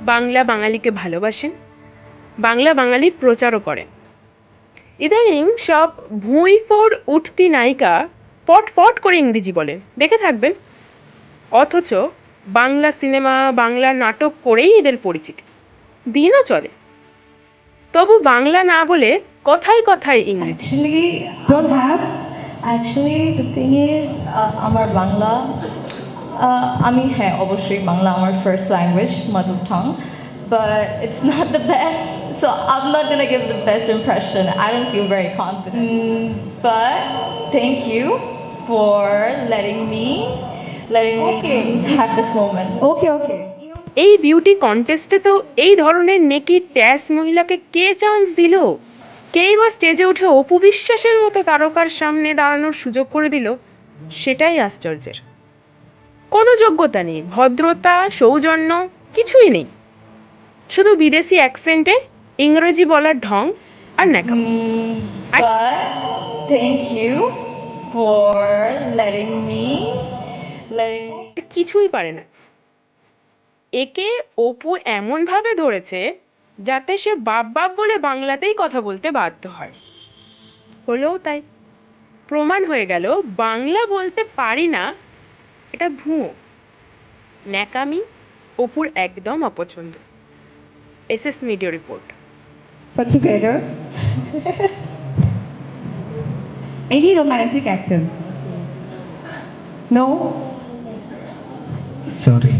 বাংলা বাঙালিকে ভালোবাসেন বাংলা বাঙালির প্রচারও করেন। ইদানিং সব ভুঁই ফোর উঠতি নায়িকা পট পট করে ইংরেজি বলেন দেখে থাকবেন। অথচ বাংলা সিনেমা বাংলা নাটক করেই এদের পরিচিতি দিনও চলে। তবু বাংলা না বলে কথায় কথায় ইংরেজি। Uh, আমার বাংলা আমি হ্যাঁ অবশ্যই বাংলা আমার ফার্স্ট ল্যাঙ্গুয়েজ মাদুর থং বা it's not the best so I'm not gonna give the best impression I don't feel very confident thank you for letting me letting me have this moment okay okay এই beauty কন্টেস্টে তো এই ধরনের নেকি ট্যাস মহিলাকে কে chance দিল? কেই বা স্টেজে উঠে অপু বিশ্বাসের মতো তারকার সামনে দাঁড়ানোর সুযোগ করে দিল? সেটাই আশ্চর্যের। কোনো যোগ্যতা নেই ভদ্রতা সৌজন্য কিছুই নেই। শুধু বিদেশি অ্যাকসেন্টে ইংরেজি বলার ঢং আর Mm, কিছুই পারে না। একে অপু এমনভাবে ধরেছে যাতে সে বাপ বাপ বলে বাংলাতেই কথা বলতে বাধ্য হয়। হলেও তাই। প্রমাণ হয়ে গেল বাংলা বলতে পারি না এটা ভুঁয়ো ন্যাকামি অপুর একদম অপছন্দ SS media report any romantic actor? No? Sorry.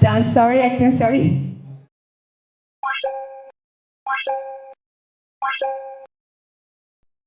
Dance, sorry, acting sorry.